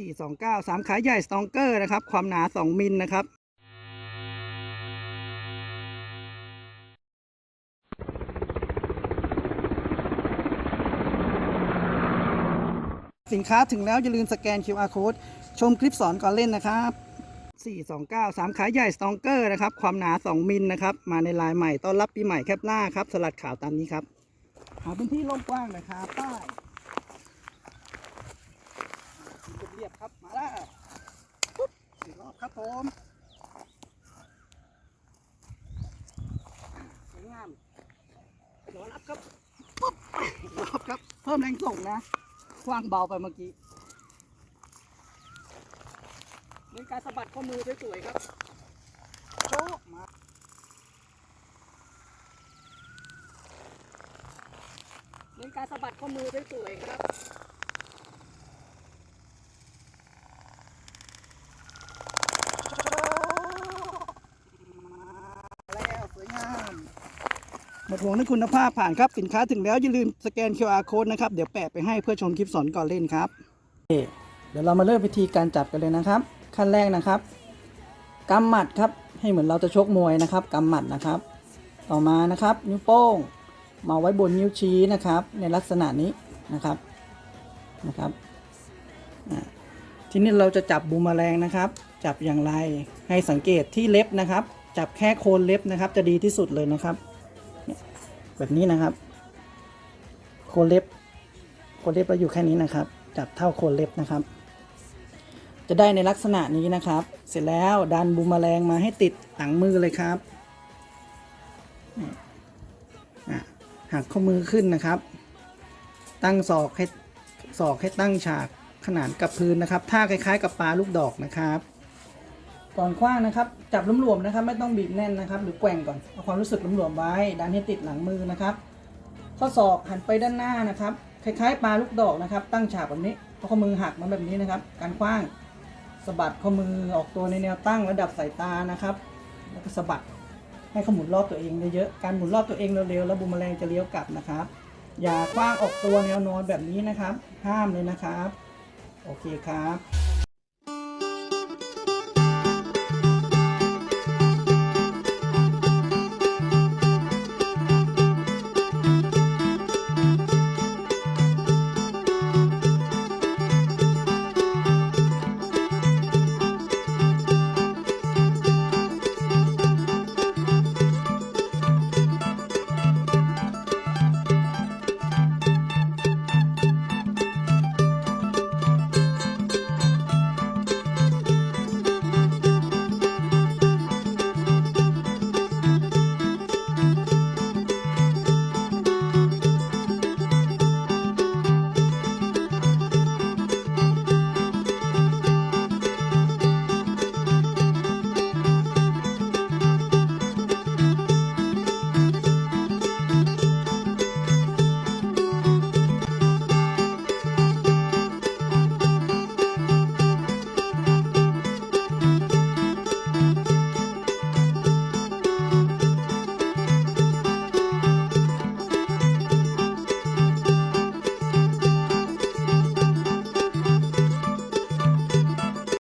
429 3 ขาใหญ่สตองเกอร์นะครับ ความหนา 2 มิลนะครับสินค้าถึงแล้วอย่าลืมสแกน QR code ชมคลิปสอนก่อนเล่นนะครับ 429 3 ขาใหญ่สตองเกอร์นะครับ ความหนา 2 มิลนะครับ มาในลายใหม่ต้อนรับปีใหม่แคปล่าครับ สลัดขาวตามนี้ครับ หาพื้นที่ร่มกว้างหนะครับป้ายเรียบๆครับ มาแล้วปุ๊บสี่รอบครับ ผมสวยงามรอรับครับปุ๊บอีกรอบครับ เพิ่มแรงส่งนะคว้างเบาไปเมื่อกี้เล่นการสะบัดข้อมือสวยๆครับโชว์มาเล่นการสะบัดข้อมือสวยๆครับ แล้วสวยงามห มดห่วงในคุณภาพผ่านครับสินค้าถึงแล้วอย่าลืมสแกน QR code นะครับเดี๋ยวแปะไปให้เพื่อชมคลิปสอนก่อนเล่นครับเดี๋ยวเรามาเริ่มวิธีการจับกันเลยนะครับ ขั้นแรกนะครับกำหมัดครับให้เหมือนเราจะชกมวยนะครับกำหมัดนะครับ ต่อมานะครับ นิ้วโป้ง มาไว้บนนิ้วชี้นะครับ ในลักษณะนี้นะครับนะครับทีนี้เราจะจับบูมแมลงนะครับ จับอย่างไรให้สังเกตที่เล็บนะครับ จับแค่โคนเล็บนะครับ จะดีที่สุดเลยนะครับ แบบนี้นะครับโคนเล็บโคนเล็บเราอยู่แค่นี้นะครับ จับเท่าโคนเล็บนะครับ จะได้ในลักษณะนี้นะครับ เสร็จแล้วดันบูมแมลงมาให้ติดหลังมือเลยครับหักข้อมือขึ้นนะครับ ตั้งศอกให้ศอกให้ตั้งฉากขนานกับพื้นนะครับท่าคล้าย ๆ กับปลาลูกดอกนะครับ ก่อนคว้างนะครับ จับหลวมๆนะครับไม่ต้องบีบแน่นนะครับ หรือแกว่งก่อนเอาความรู้สึกหลวมๆไว้ดันให้ติดหลังมือนะครับ ข้อศอกหันไปด้านหน้านะครับ คล้ายๆปลาลูกดอกนะครับ ตั้งฉากแบบนี้เอาข้อมือหักมาแบบนี้นะครับ การคว้างสะบัดข้อมือออกตัวในแนวตั้งระดับสายตานะครับ แล้วก็สะบัดให้เขาหมุนรอบตัวเองเยอะๆการหมุนรอบตัวเองเร็วๆแล้วบูมแมลงจะเลี้ยวกลับนะครับ อย่าคว้างออกตัวแนวนอนแบบนี้นะครับ ห้ามเลยนะครับ โอเคครับ